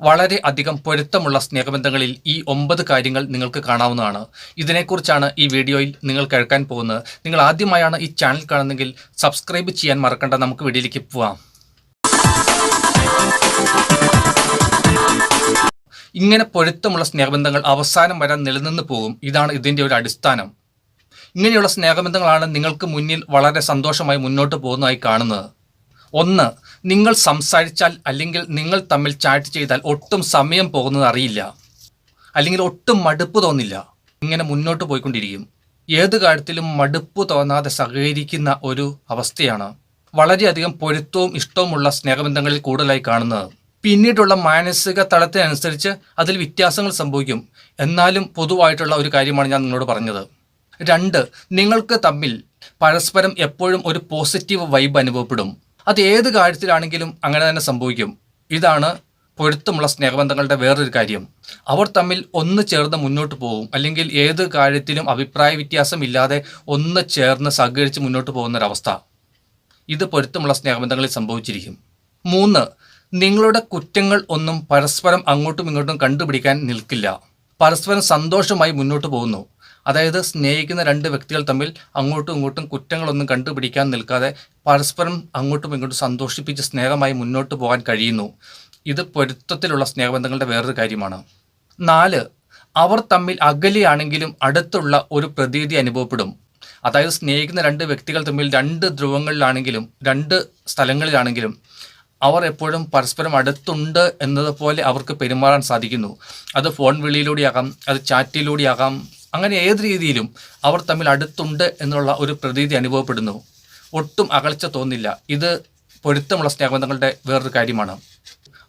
വളരെ അധികം പൊരുത്തമുള്ള സ്നേഹബന്ധങ്ങളിൽ ഈ ഒമ്പത് കാര്യങ്ങൾ നിങ്ങൾക്ക് കാണാവുന്നതാണ്. ഇതിനെക്കുറിച്ചാണ് ഈ വീഡിയോയിൽ നിങ്ങൾ കേൾക്കാൻ പോകുന്നത്. നിങ്ങൾ ആദ്യമായാണ് ഈ ചാനൽ കാണുന്നതെങ്കിൽ സബ്സ്ക്രൈബ് ചെയ്യാൻ മറക്കണ്ട. നമുക്ക് വീഡിയോയിലേക്ക് പോവാം. ഇങ്ങനെ പൊരുത്തമുള്ള സ്നേഹബന്ധങ്ങൾ അവസാനം വരെ നിലനിന്ന് പോകും. ഇതാണ് ഇതിന്റെ ഒരു അടിസ്ഥാനം. ഇങ്ങനെയുള്ള സ്നേഹബന്ധങ്ങളാണ് നിങ്ങൾക്ക് മുന്നിൽ വളരെ സന്തോഷമായി മുന്നോട്ട് പോകുന്നതായി കാണുന്നത്. ഒന്ന് നിങ്ങൾ സംസാരിച്ചാൽ അല്ലെങ്കിൽ നിങ്ങൾ തമ്മിൽ ചാറ്റ് ചെയ്താൽ ഒട്ടും സമയം പോകുന്നത് അറിയില്ല. അല്ലെങ്കിൽ ഒട്ടും മടുപ്പ് തോന്നില്ല. ഇങ്ങനെ മുന്നോട്ട് പോയിക്കൊണ്ടിരിക്കും. ഏത് കാര്യത്തിലും മടുപ്പ് തോന്നാതെ സഹകരിക്കുന്ന ഒരു അവസ്ഥയാണ്. വളരെയധികം പൊരുത്തവും ഇഷ്ടവുമുള്ള സ്നേഹബന്ധങ്ങളിൽ കൂടുതലായി കാണുന്നത്. പിന്നീടുള്ള മാനസിക തലത്തിനനുസരിച്ച് അതിൽ വ്യത്യാസങ്ങൾ സംഭവിക്കും. എന്നാലും പൊതുവായിട്ടുള്ള ഒരു കാര്യമാണ് ഞാൻ നിങ്ങളോട് പറഞ്ഞത്. രണ്ട് നിങ്ങൾക്ക് തമ്മിൽ പരസ്പരം എപ്പോഴും ഒരു പോസിറ്റീവ് വൈബ് അനുഭവപ്പെടും. അത് ഏത് കാര്യത്തിലാണെങ്കിലും അങ്ങനെ തന്നെ സംഭവിക്കും. ഇതാണ് പൊരുത്തമുള്ള സ്നേഹബന്ധങ്ങളുടെ വേറൊരു കാര്യം. അവർ തമ്മിൽ ഒന്ന് ചേർന്ന് മുന്നോട്ട് പോകും. അല്ലെങ്കിൽ ഏത് കാര്യത്തിലും അഭിപ്രായ വ്യത്യാസമില്ലാതെ ഒന്ന് ചേർന്ന് സഹകരിച്ച് മുന്നോട്ട് പോകുന്നൊരവസ്ഥ. ഇത് പൊരുത്തമുള്ള സ്നേഹബന്ധങ്ങളിൽ സംഭവിച്ചിരിക്കും. മൂന്ന് നിങ്ങളുടെ കുറ്റങ്ങൾ ഒന്നും പരസ്പരം അങ്ങോട്ടും ഇങ്ങോട്ടും കണ്ടുപിടിക്കാൻ നിൽക്കില്ല. പരസ്പരം സന്തോഷമായി മുന്നോട്ട് പോകുന്നു. അതായത് സ്നേഹിക്കുന്ന രണ്ട് വ്യക്തികൾ തമ്മിൽ അങ്ങോട്ടും ഇങ്ങോട്ടും കുറ്റങ്ങളൊന്നും കണ്ടുപിടിക്കാൻ നിൽക്കാതെ പരസ്പരം അങ്ങോട്ടും ഇങ്ങോട്ടും സന്തോഷിപ്പിച്ച് സ്നേഹമായി മുന്നോട്ട് പോകാൻ കഴിയുന്നു. ഇത് പൊരുത്തത്തിലുള്ള സ്നേഹബന്ധങ്ങളുടെ വേറൊരു കാര്യമാണ്. നാല് അവർ തമ്മിൽ അകലെയാണെങ്കിലും അടുത്തുള്ള ഒരു പ്രതീതി അനുഭവപ്പെടും. അതായത് സ്നേഹിക്കുന്ന രണ്ട് വ്യക്തികൾ തമ്മിൽ രണ്ട് ധ്രുവങ്ങളിലാണെങ്കിലും രണ്ട് സ്ഥലങ്ങളിലാണെങ്കിലും അവർ എപ്പോഴും പരസ്പരം അടുത്തുണ്ട് എന്നതുപോലെ അവർക്ക് പെരുമാറാൻ സാധിക്കുന്നു. അത് ഫോൺ വിളിയിലൂടെയാകാം അത് ചാറ്റിലൂടെയാകാം അങ്ങനെ ഏത് രീതിയിലും അവർ തമ്മിൽ അടുത്തുണ്ട് എന്നുള്ള ഒരു പ്രതീതി അനുഭവപ്പെടുന്നു. ഒട്ടും അകൽച്ച തോന്നില്ല. ഇത് പൊരുത്തമുള്ള സ്നേഹബന്ധങ്ങളുടെ വേറൊരു കാര്യമാണ്.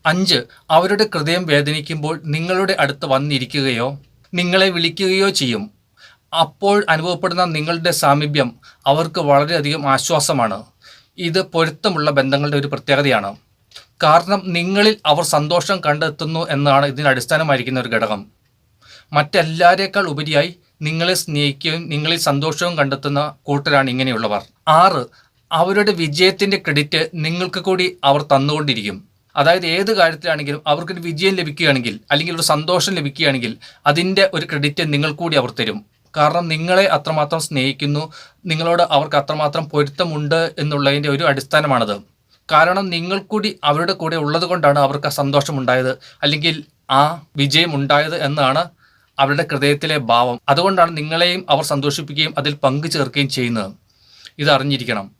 അഞ്ച് അവരുടെ ഹൃദയം വേദനിക്കുമ്പോൾ നിങ്ങളുടെ അടുത്ത് വന്നിരിക്കുകയോ നിങ്ങളെ വിളിക്കുകയോ ചെയ്യും. അപ്പോൾ അനുഭവപ്പെടുന്ന നിങ്ങളുടെ സാമീപ്യം അവർക്ക് വളരെയധികം ആശ്വാസമാണ്. ഇത് പൊരുത്തമുള്ള ബന്ധങ്ങളുടെ ഒരു പ്രത്യേകതയാണ്. കാരണം നിങ്ങളിൽ അവർ സന്തോഷം കണ്ടെത്തുന്നു എന്നാണ് ഇതിന് അടിസ്ഥാനമായിരിക്കുന്ന ഒരു ഘടകം. മറ്റെല്ലാരേക്കാൾ ഉപരിയായി നിങ്ങളെ സ്നേഹിക്കുകയും നിങ്ങളിൽ സന്തോഷവും കണ്ടെത്തുന്ന കൂട്ടരാണ് ഇങ്ങനെയുള്ളവർ. ആറ് അവരുടെ വിജയത്തിന്റെ ക്രെഡിറ്റ് നിങ്ങൾക്ക് കൂടി അവർ തന്നുകൊണ്ടിരിക്കും. അതായത് ഏത് കാര്യത്തിലാണെങ്കിലും അവർക്കൊരു വിജയം ലഭിക്കുകയാണെങ്കിൽ അല്ലെങ്കിൽ ഒരു സന്തോഷം ലഭിക്കുകയാണെങ്കിൽ അതിന്റെ ഒരു ക്രെഡിറ്റ് നിങ്ങൾ കൂടി അവർ തരും. കാരണം നിങ്ങളെ അത്രമാത്രം സ്നേഹിക്കുന്നു നിങ്ങളോട് അവർക്ക് അത്രമാത്രം പൊരുത്തമുണ്ട് എന്നുള്ളതിന്റെ ഒരു അടിസ്ഥാനമാണത്. കാരണം നിങ്ങൾ കൂടി അവരുടെ കൂടെ ഉള്ളത് കൊണ്ടാണ് അവർക്ക് ആ സന്തോഷമുണ്ടായത് അല്ലെങ്കിൽ ആ വിജയം ഉണ്ടായത് എന്നാണ് അവരുടെ ഹൃദയത്തിലെ ഭാവം. അതുകൊണ്ടാണ് നിങ്ങളെയും അവർ സന്തോഷിപ്പിക്കുകയും അതിൽ പങ്കു ചേർക്കുകയും ചെയ്യുന്നത്. ഇതറിഞ്ഞിരിക്കണം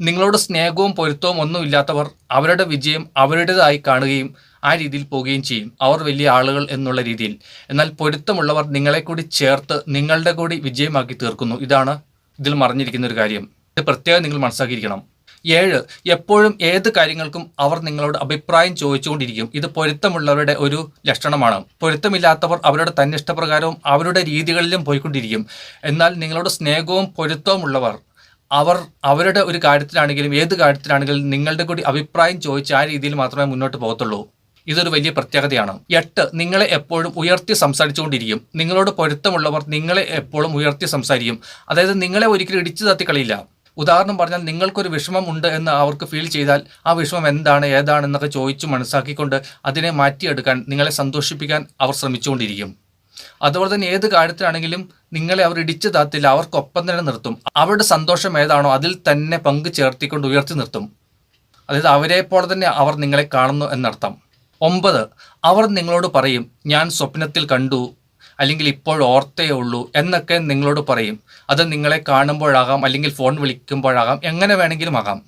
നിങ്ങളോട് സ്നേഹവും പൊരുത്തവും ഒന്നും ഇല്ലാത്തവർ അവരുടെ വിജയം അവരുടേതായി കാണുകയും ആ രീതിയിൽ പോവുകയും ചെയ്യും. അവർ വലിയ ആളുകൾ എന്നുള്ള രീതിയിൽ. എന്നാൽ പൊരുത്തമുള്ളവർ നിങ്ങളെ കൂടി ചേർത്ത് നിങ്ങളുടെ കൂടി വിജയമാക്കി തീർക്കുന്നു. ഇതാണ് ഇതിൽ മറിഞ്ഞിരിക്കുന്ന ഒരു കാര്യം. ഇത് പ്രത്യേകം നിങ്ങൾ മനസ്സിലാക്കിയിരിക്കണം. ഏഴ്. എപ്പോഴും ഏത് കാര്യങ്ങൾക്കും അവർ നിങ്ങളോട് അഭിപ്രായം ചോദിച്ചുകൊണ്ടിരിക്കും. ഇത് പൊരുത്തമുള്ളവരുടെ ഒരു ലക്ഷണമാണ്. പൊരുത്തമില്ലാത്തവർ അവരുടെ തന്നിഷ്ടപ്രകാരവും അവരുടെ രീതികളിലും പോയിക്കൊണ്ടിരിക്കും. എന്നാൽ നിങ്ങളോട് സ്നേഹവും പൊരുത്തവും ഉള്ളവർ അവർ അവരുടെ ഒരു കാര്യത്തിലാണെങ്കിലും ഏത് കാര്യത്തിലാണെങ്കിലും നിങ്ങളുടെ കൂടി അഭിപ്രായം ചോദിച്ച് ആ രീതിയിൽ മാത്രമേ മുന്നോട്ട് പോകത്തുള്ളൂ. ഇതൊരു വലിയ പ്രത്യേകതയാണ്. എട്ട്. നിങ്ങളെ എപ്പോഴും ഉയർത്തി സംസാരിച്ചുകൊണ്ടിരിക്കും. നിങ്ങളോട് പൊരുത്തമുള്ളവർ നിങ്ങളെ എപ്പോഴും ഉയർത്തി സംസാരിക്കും. അതായത് നിങ്ങളെ ഒരിക്കലും ഇടിച്ചു തത്തി കളിയില്ല. ഉദാഹരണം പറഞ്ഞാൽ നിങ്ങൾക്കൊരു വിഷമം ഉണ്ട് എന്ന് അവർക്ക് ഫീൽ ചെയ്താൽ ആ വിഷമം എന്താണ് ഏതാണെന്നൊക്കെ ചോദിച്ചു മനസ്സാക്കിക്കൊണ്ട് അതിനെ മാറ്റിയെടുക്കാൻ നിങ്ങളെ സന്തോഷിപ്പിക്കാൻ അവർ ശ്രമിച്ചുകൊണ്ടിരിക്കും. അതുപോലെ തന്നെ ഏത് കാര്യത്തിലാണെങ്കിലും നിങ്ങളെ അവർ ഇടിച്ചു താത്തില്ല അവർക്കൊപ്പം തന്നെ നിർത്തും. അവരുടെ സന്തോഷം ഏതാണോ അതിൽ തന്നെ പങ്കു ചേർത്തിക്കൊണ്ട് ഉയർത്തി നിർത്തും. അതായത് അവരെ പോലെ തന്നെ അവർ നിങ്ങളെ കാണുന്നു എന്നർത്ഥം. ഒമ്പത് അവർ നിങ്ങളോട് പറയും ഞാൻ സ്വപ്നത്തിൽ കണ്ടു അല്ലെങ്കിൽ ഇപ്പോൾ ഓർത്തേ ഉള്ളൂ എന്നൊക്കെ നിങ്ങളോട് പറയും. അത് നിങ്ങളെ കാണുമ്പോഴാകാം അല്ലെങ്കിൽ ഫോൺ വിളിക്കുമ്പോഴാകാം എങ്ങനെ വേണമെങ്കിലും ആകാം.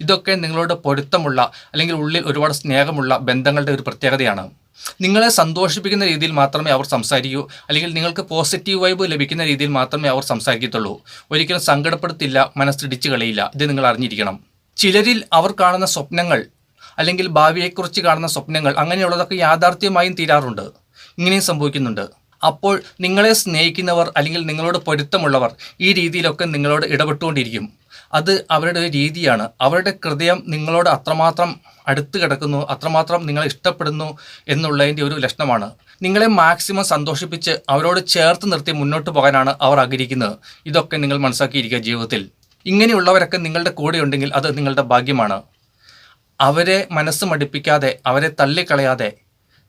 ഇതൊക്കെ നിങ്ങളോട് പൊരുത്തമുള്ള അല്ലെങ്കിൽ ഉള്ളിൽ ഒരുപാട് സ്നേഹമുള്ള ബന്ധങ്ങളുടെ ഒരു പ്രത്യേകതയാണ്. നിങ്ങളെ സന്തോഷിപ്പിക്കുന്ന രീതിയിൽ മാത്രമേ അവർ സംസാരിക്കൂ അല്ലെങ്കിൽ നിങ്ങൾക്ക് പോസിറ്റീവ് വൈബ് ലഭിക്കുന്ന രീതിയിൽ മാത്രമേ അവർ സംസാരിക്കത്തുള്ളൂ. ഒരിക്കലും സങ്കടപ്പെടുത്തില്ല മനസ്സിടിച്ച് കളയില്ല ഇത് നിങ്ങൾ അറിഞ്ഞിരിക്കണം. ചിലരിൽ അവർ കാണുന്ന സ്വപ്നങ്ങൾ അല്ലെങ്കിൽ ഭാവിയെക്കുറിച്ച് കാണുന്ന സ്വപ്നങ്ങൾ അങ്ങനെയുള്ളതൊക്കെ യാഥാർത്ഥ്യമായും തീരാറുണ്ട്. ഇങ്ങനെയും സംഭവിക്കുന്നുണ്ട്. അപ്പോൾ നിങ്ങളെ സ്നേഹിക്കുന്നവർ അല്ലെങ്കിൽ നിങ്ങളോട് പൊരുത്തമുള്ളവർ ഈ രീതിയിലൊക്കെ നിങ്ങളോട് ഇടപെട്ടുകൊണ്ടിരിക്കും. അത് അവരുടെ ഒരു രീതിയാണ്. അവരുടെ ഹൃദയം നിങ്ങളോട് അത്രമാത്രം അടുത്ത് കിടക്കുന്നു അത്രമാത്രം നിങ്ങളെ ഇഷ്ടപ്പെടുന്നു എന്നുള്ളതിന്റെ ഒരു ലക്ഷണമാണ്. നിങ്ങളെ മാക്സിമം സന്തോഷിപ്പിച്ച് അവരോട് ചേർത്ത് നിർത്തി മുന്നോട്ട് പോകാനാണ് അവർ ആഗ്രഹിക്കുന്നത്. ഇതൊക്കെ നിങ്ങൾ മനസ്സാക്കിയിരിക്കുക ജീവിതത്തിൽ. ഇങ്ങനെയുള്ളവരൊക്കെ നിങ്ങളുടെ കൂടെ ഉണ്ടെങ്കിൽ അത് നിങ്ങളുടെ ഭാഗ്യമാണ്. അവരെ മനസ്സ് മടിപ്പിക്കാതെ അവരെ തള്ളിക്കളയാതെ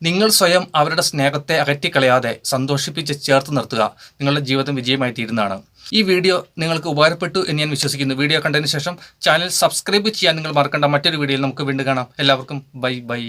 നിങ്ങൾ സ്വയം അവരുടെ സ്നേഹത്തെ അകറ്റിക്കളയാതെ സന്തോഷിപ്പിച്ച് ചേർത്ത് നിർത്തുക നിങ്ങളുടെ ജീവിതം വിജയമായി തീരുന്നതാണ്. ഈ വീഡിയോ നിങ്ങൾക്ക് ഉപകാരപ്പെട്ടു എന്ന് ഞാൻ വിശ്വസിക്കുന്നു. വീഡിയോ കണ്ടതിന് ശേഷം ചാനൽ സബ്സ്ക്രൈബ് ചെയ്യാൻ നിങ്ങൾ മറക്കേണ്ട. മറ്റൊരു വീഡിയോയിൽ നമുക്ക് വീണ്ടും കാണാം. എല്ലാവർക്കും ബൈ ബൈ.